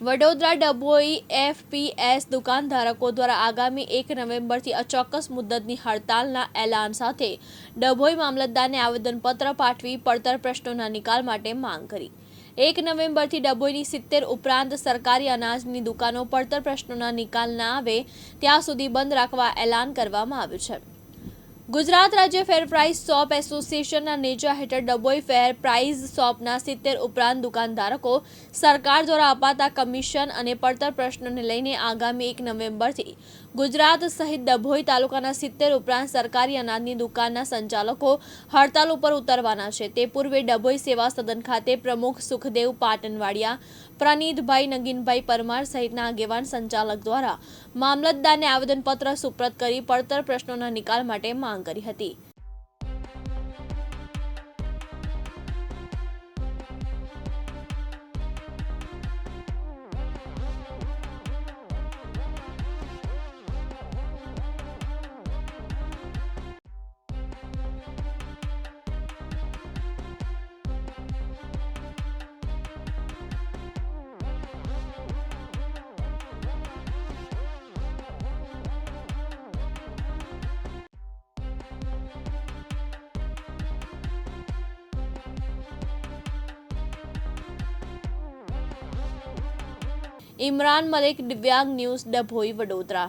Vadodara Dabhoi FPS દુકાનધારકો દ્વારા આગામી એક નવેમ્બરથી અચોક્કસ મુદ્દતની હડતાલના એલાન સાથે ડભોઈ મામલતદારને આવેદનપત્ર પાઠવી પડતર પ્રશ્નોના નિકાલ માટે માંગ કરી. એક નવેમ્બરથી ડભોઈની સિત્તેર ઉપરાંત સરકારી અનાજની દુકાનો પડતર પ્રશ્નોના નિકાલ ના આવે, ત્યાં સુધી બંધ રાખવા એલાન કરવામાં આવ્યું છે. ગુજરાત રાજ્ય ફેર પ્રાઇસ શોપ એસોસિએશનના નેજા હેઠળ ડભોઈ ફેર પ્રાઇસ શોપના સિત્તેર ઉપરાંત દુકાનધારકો સરકાર દ્વારા અપાતા કમિશન અને પડતર પ્રશ્નોને લઈને આગામી એક નવેમ્બરથી ગુજરાત સહિત ડભોઈ તાલુકાના સિત્તેર ઉપરાંત સરકારી અનાજની દુકાનના સંચાલકો હડતાલ ઉપર ઉતરવાના છે. તે પૂર્વે ડભોઈ સેવા સદન ખાતે પ્રમુખ સુખદેવ પાટનવાડિયા પ્રનીતભાઈ નગીનભાઈ પરમાર સહિતના આગેવાન સંચાલક દ્વારા મામલતદારને આવેદનપત્ર સુપ્રત કરી પડતર પ્રશ્નોના નિકાલ માટે માંગ કરી હતી. ઇમરાન મલિક દિવ્યાંગ ન્યૂઝ ડભોઈ વડોદરા